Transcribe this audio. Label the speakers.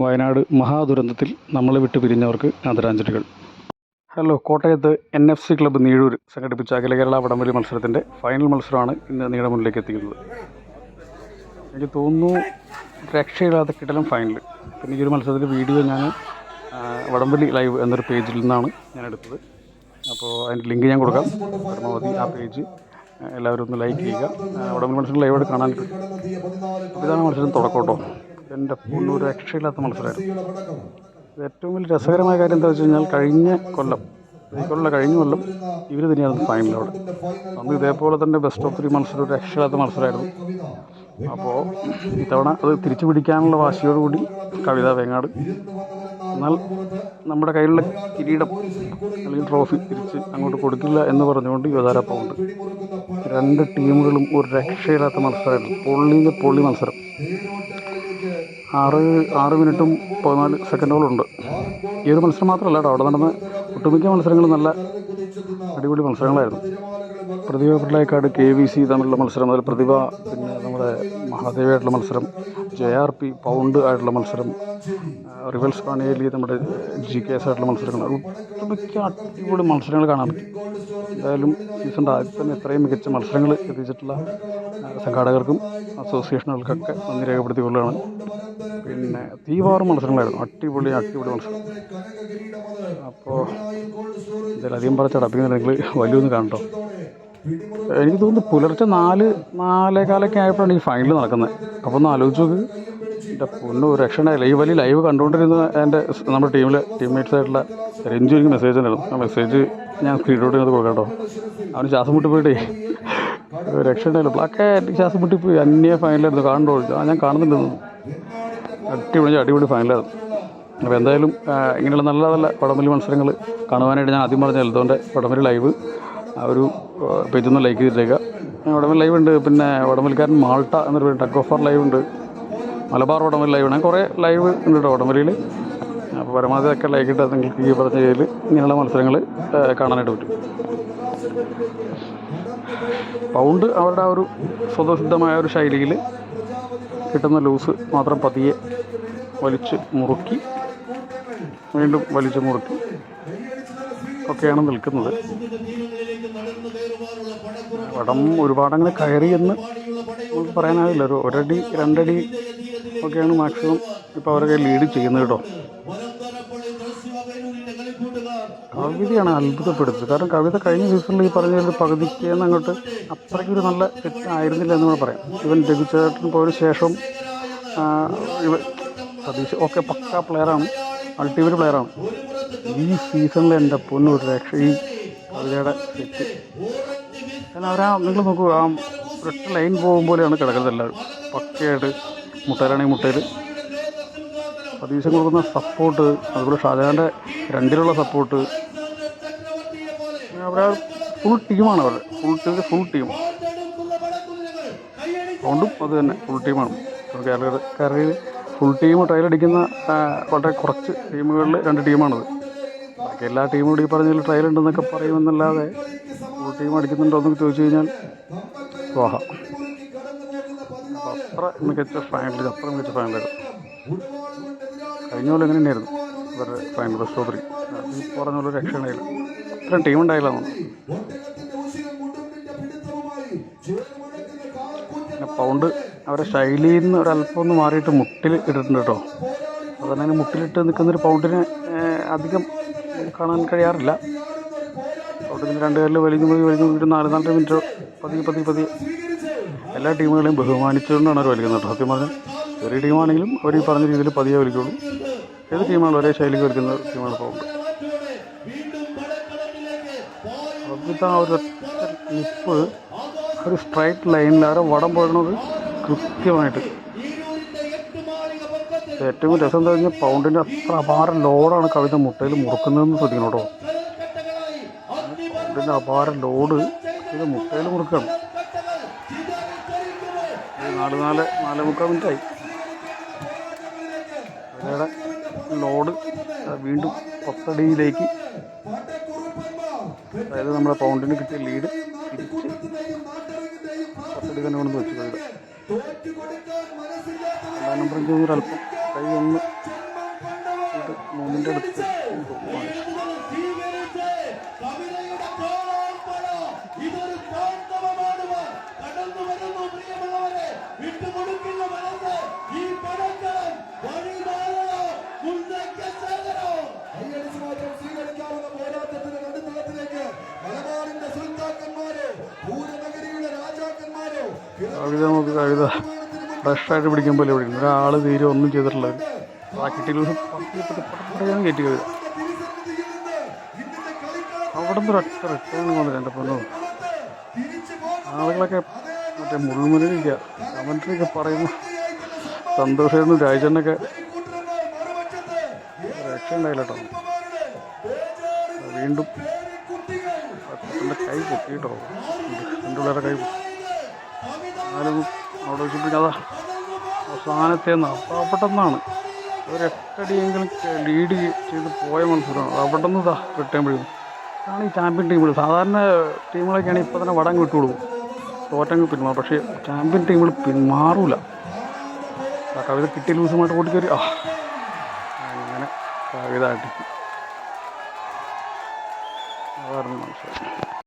Speaker 1: വയനാട് മഹാദുരന്തത്തിൽ നമ്മളെ വിട്ട് പിരിഞ്ഞവർക്ക് ആദരാഞ്ജലികൾ. ഹലോ കോട്ടയത്ത് N F C club Neezhoor സംഘടിപ്പിച്ച അഖില കേരള വടംവലി മത്സരത്തിന്റെ ഫൈനൽ മത്സരമാണ് ഇന്ന് നിങ്ങളുടെ മുന്നിലേക്ക് എത്തിക്കുന്നത്. എനിക്ക് തോന്നുന്നു രക്ഷയില്ലാത്ത കിടലം ഫൈനൽ പിന്നെ ഈ ഒരു മത്സരത്തിന്റെ വീഡിയോ ഞാൻ വടംവലി ലൈവ് എന്നൊരു പേജിൽ നിന്നാണ് ഞാൻ എടുത്തത്. അപ്പോൾ അതിന്റെ ലിങ്ക് ഞാൻ കൊടുക്കാം. പരമാവധി ആ പേജ് എല്ലാവരും ഒന്ന് ലൈക്ക് ചെയ്യുക. വടംവലി മത്സരം ലൈവായിട്ട് കാണാൻ ഇതാണ് മത്സരം തുടക്കം കേട്ടോ. എന്റെ പൊന്നു ഒരു രക്ഷയില്ലാത്ത മത്സരമായിരുന്നു ഏറ്റവും വലിയ രസകരമായ കാര്യം എന്താ വെച്ച് കഴിഞ്ഞാൽ കഴിഞ്ഞ കൊല്ലം കൊല്ലം കഴിഞ്ഞ കൊല്ലം ഇവർ തന്നെയായിരുന്നു ഫൈനൽ അവിടെ. അന്ന് ഇതേപോലെ തന്നെ ബെസ്റ്റ് ഓഫ് ത്രീ മത്സരം ഒരു രക്ഷയില്ലാത്ത മത്സരമായിരുന്നു. അപ്പോൾ ഇത്തവണ അത് തിരിച്ചു പിടിക്കാനുള്ള വാശിയോടുകൂടി കവിത വേങ്ങാട് എന്നാൽ നമ്മുടെ കയ്യിലുള്ള കിരീടം അല്ലെങ്കിൽ ട്രോഫി തിരിച്ച് അങ്ങോട്ട് കൊടുക്കില്ല എന്ന് പറഞ്ഞുകൊണ്ട് യുവതാര പൗണ്ട് രണ്ട് ടീമുകളും ഒരു രക്ഷയില്ലാത്ത മത്സരമായിരുന്നു. പൊള്ളിന്റെ പൊള്ളി മത്സരം. ആറ് ആറ് മിനിറ്റും പതിനാല് സെക്കൻഡുകളുണ്ട്. ഈ ഒരു മത്സരം മാത്രമല്ല കേട്ടോ അവിടെ നടന്ന ഒട്ടുമിക്ക മത്സരങ്ങളും നല്ല അടിപൊളി മത്സരങ്ങളായിരുന്നു. Prathibha Pillekkad K V C തമ്മിലുള്ള മത്സരം അതിൽ പ്രതിഭ പിന്നെ നമ്മുടെ മഹാദേവയായിട്ടുള്ള മത്സരം ജെ ആർ പി പൗണ്ട് ആയിട്ടുള്ള മത്സരം റിവൽസ് പാണിയേലി നമ്മുടെ ജി കെ എസ് ആയിട്ടുള്ള മത്സരങ്ങൾ ഒട്ടുമിക്ക അടിപൊളി മത്സരങ്ങൾ കാണാൻ പറ്റും. എന്തായാലും സീസണിന്റെ ആദ്യം തന്നെ ഇത്രയും മികച്ച മത്സരങ്ങൾ എത്തിച്ചിട്ടുള്ള സംഘാടകർക്കും അസോസിയേഷനുകൾക്കൊക്കെ നന്ദി രേഖപ്പെടുത്തിക്കൊള്ളുകയാണ്. പിന്നെ തീവാറും മത്സരങ്ങളായിരുന്നു അടിപൊളി അടിപൊളി മത്സരം അപ്പോൾ ഇതിലധികം പറഞ്ഞ ചടപ്പിക്കുന്നില്ല നിങ്ങൾ വലിയൊന്ന് കാണട്ടോ. എനിക്ക് തോന്നുന്നു പുലർച്ചെ നാല് നാലേകാലൊക്കെ ആയപ്പോഴാണ് ഈ ഫൈനൽ നടക്കുന്നത്. അപ്പോൾ ഒന്ന് ആലോചിച്ച് നോക്ക്. എന്റെ പൊന്നു ഒരു രക്ഷണമായില്ല ഈ വലിയ ലൈവ് കണ്ടുകൊണ്ടിരുന്ന എന്റെ നമ്മുടെ ടീമിലെ ടീംമേറ്റ്സ് ആയിട്ടുള്ള രഞ്ജു എനിക്ക് മെസ്സേജ് ഉണ്ടായിരുന്നു ആ മെസ്സേജ് ഞാൻ സ്ക്രീനോട്ട് ചെയ്ത് കൊടുക്കാം കേട്ടോ. അവന് ശ്വാസം മുട്ടി പോയിട്ടേ. ഒരു രക്ഷയുണ്ടായില്ല ബ്ലാക്ക് എനിക്ക് ശ്വാസം മുട്ടി പോയി. അന്യ ഫൈനലായിരുന്നു കാണണ്ടോ ഞാൻ കാണുന്നുണ്ടെന്ന് അടിപൊളി അടിപൊളി ഫൈനലായിരുന്നു അപ്പോൾ എന്തായാലും ഇങ്ങനെയുള്ള നല്ല നല്ല പടമലി മത്സരങ്ങൾ കാണുവാനായിട്ട് ഞാൻ ആദ്യം പറഞ്ഞ എൽദോന്റെ വടംവലി ലൈവ് ആ ഒരു പേജ് ഒന്ന് ലൈക്ക് ചെയ്തിട്ടേക്കുക വടംവലി ലൈവ് ഉണ്ട് പിന്നെ വടംവലിക്കാരൻ മാൾട്ട എന്നൊരു പേര് ടഗ് ഓഫർ ലൈവ് ഉണ്ട്. മലബാർ വടംവലി ലൈവ് ഉണ്ട് കുറേ ലൈവ് ഉണ്ട് കേട്ടോ വടംവലിയിൽ അപ്പോൾ പരമാവധി ഒക്കെ ലൈക്ക് ഇട്ടാൽ നിങ്ങൾക്ക് ഈ പറഞ്ഞ രീതിയിൽ ഇങ്ങനെയുള്ള മത്സരങ്ങൾ കാണാനായിട്ട് പറ്റും. പൗണ്ട് അവരുടെ ആ ഒരു സ്വതസിദ്ധമായ ഒരു ശൈലിയിൽ കിട്ടുന്ന ലൂസ് മാത്രം പതിയെ വലിച്ച് മുറുക്കി വീണ്ടും വലിച്ച് മുറുക്കി ഒക്കെയാണ് നിൽക്കുന്നത്. വടം ഒരുപാടങ്ങനെ കയറി എന്ന് പറയാനാവില്ല. ഒരു ഒരടി രണ്ടടി ഒക്കെയാണ് മാക്സിമം ഇപ്പോൾ അവരൊക്കെ ലീഡ് ചെയ്യുന്നത് കേട്ടോ. കവിതയാണ് അത്ഭുതപ്പെടുത്തുന്നത്. കാരണം കവിത കഴിഞ്ഞ സീസണിൽ ഈ പറഞ്ഞ ഒരു പകുതിക്ക് നിന്ന് അങ്ങോട്ട് അത്രയ്ക്കൊരു നല്ല സെറ്റ് ആയിരുന്നില്ല എന്ന് പറയാം ഇവൻ ലഭിച്ചതായിട്ട് പോയതിനു ശേഷം സതീഷ്. ഓക്കെ പക്ക പ്ലെയറാണ് അൾട്ടിമേറ്റ് പ്ലെയറാണ് ഈ സീസണിൽ എന്റെ പൊന്നൊരു രക്ഷ ഈ കവിതയുടെ സെറ്റ് കാരണം അവരാ നിങ്ങൾ നോക്കൂ ആ ഒരൊറ്റ ലൈൻ പോകും പോലെയാണ് കിടക്കുന്നത് എല്ലാവരും. പക്കയായിട്ട് മുട്ടയിലാണെങ്കിൽ മുട്ടയിൽ സതീശൻ കൊടുക്കുന്ന സപ്പോർട്ട് അതുപോലെ ഷാജഹാന്റെ രണ്ടിലുള്ള സപ്പോർട്ട് അവരാ ഫുൾ ടീമാണ് അവരുടെ. ഫുൾ ടീം ഫുൾ ടീം അതുകൊണ്ടും അത് തന്നെ. ഫുൾ ടീമാണ് കേരളക്കാരിൽ ഫുൾ ടീം ട്രയലടിക്കുന്ന വളരെ കുറച്ച് ടീമുകളിൽ രണ്ട് ടീമാണത്. ബാക്കി എല്ലാ ടീമും ഈ ട്രയൽ ഉണ്ടെന്നൊക്കെ പറയുമെന്നല്ലാതെ ഫുൾ ടീം അടിക്കുന്നുണ്ടോ എന്നൊക്കെ ചോദിച്ചു കഴിഞ്ഞാൽ വാഹ അത്ര മികച്ച ഫൈനൽ അത്ര മികച്ച ഫൈനലായിരുന്നു കഴിഞ്ഞ പോലെ എങ്ങനെ തന്നെയായിരുന്നു. ഇവരുടെ ഫൈനൽ ബെസ്റ്റ് ഓഫ് ഈ പറഞ്ഞ പോലെ രക്ഷണയില്ല അത്രയും ടീം ഉണ്ടായില്ല പൗണ്ട് അവരുടെ ശൈലിയിൽ നിന്ന് ഒരല്പം ഒന്ന് മാറിയിട്ട് മുട്ടിൽ ഇട്ടിട്ടുണ്ട് കേട്ടോ. അങ്ങനെ മുട്ടിലിട്ട് നിൽക്കുന്നൊരു പൗണ്ടിന് അധികം കാണാൻ കഴിയാറില്ല. പൗണ്ടിന് രണ്ട് കാലിൽ വലിഞ്ഞു പോയി വലിഞ്ഞു പോയിട്ട് നാല് നാല് മിനിറ്റ് പതിയെ പതിയെ പതിയെ. എല്ലാ ടീമുകളെയും ബഹുമാനിച്ചുകൊണ്ടാണ് അവർ വലിക്കുന്നത് കേട്ടോ. സത്യം പറഞ്ഞാൽ ചെറിയ ടീമാണെങ്കിലും അവർ ഈ പറഞ്ഞ രീതിയിൽ പതിയെ വലിക്കുള്ളൂ. ഏത് ടീമാണ് ഒരേ ശൈലിക്ക് വലിക്കുന്ന ടീമാണ് പൗണ്ട് അവിടുത്തെ ആ ഒരു ഒരു സ്ട്രൈറ്റ് ലൈനിൽ ആരോ വടം പോകണത് കൃത്യമായിട്ട്. ഏറ്റവും രസം എന്താ കഴിഞ്ഞാൽ പൗണ്ടിന്റെ അത്ര അപാര ലോഡാണ് കവിത മുട്ടയിൽ മുറുക്കുന്നതെന്ന് ശ്രദ്ധിക്കണം കേട്ടോ. പൗണ്ടിന്റെ അപാര ലോഡ് കവിത മുട്ടയിൽ മുറുക്കുകയാണ് ഒരു നാല് നാല് നാല് മുക്കാൽ മിനിറ്റായി കവിതയുടെ ലോഡ് വീണ്ടും പത്തടിയിലേക്ക് അതായത് നമ്മുടെ പൗണ്ടിന് കിട്ടിയ ലീഡ് തിരിച്ച് പത്തടി തന്നെ കൊണ്ടുവന്ന് വെച്ചു കവിത. രണ്ടാം നമ്പർ എനിക്ക് തോന്നുന്നു ഒരല്പം കൈ ഒന്ന് മൂന്നിന്റെ അടുത്ത്
Speaker 2: സ്വീകരിച്ച് കവിതയുടെ കോലാർപ്പണ
Speaker 1: കവിത നമുക്ക് കവിത ഫ്രഷായിട്ട് പിടിക്കാൻ പോലെ പിടിക്കും ഒരാൾ തീരെ ഒന്നും ചെയ്തിട്ടില്ല. റാക്കറ്റിൽ കയറ്റി
Speaker 3: കളിക്കളത്തിൽ
Speaker 1: അവിടെ നിന്ന് ഒരൊറ്റ റിട്ടേൺ വന്നില്ല എന്റെ പൊന്നു. ആളുകളൊക്കെ മറ്റേ മുൾമുനയിലിരിക്കുക. കമൻട്രിയൊക്കെ പറയുന്നു. സന്തോഷമായിരുന്നു. രാജനൊക്കെ
Speaker 3: രക്ഷ ഉണ്ടായില്ലോ
Speaker 1: വീണ്ടും കൈ പൊട്ടിയിട്ടോ. എന്റെ പിള്ളേരുടെ കൈ പൊട്ടി. എന്നാലും അവിടെ വെച്ചിട്ട് അതാ അവസാനത്തെ പാവപ്പെട്ടെന്നാണ് ഒരെട്ടടിയെങ്കിലും ലീഡ് ചെയ്ത് പോയ മത്സരമാണ് അവിടെ നിന്ന് ഇതാ റിട്ടേൺ പിടിക്കും ഇതാണ് ഈ ചാമ്പ്യൻ ടീമുകൾ സാധാരണ ടീമുകളൊക്കെയാണ് ഇപ്പോൾ തന്നെ വടം വിട്ടുകൊടുക്കും തോറ്റങ്ങ് പിന്മാറും പക്ഷേ ചാമ്പ്യൻ ടീമുകൾ പിന്മാറൂല ആ കവിത കിട്ടിയ ലൂസുമായിട്ട് ഓടിക്കരു ആ അങ്ങനെ കവിത അടിക്കും അതായിരുന്നു മത്സരം.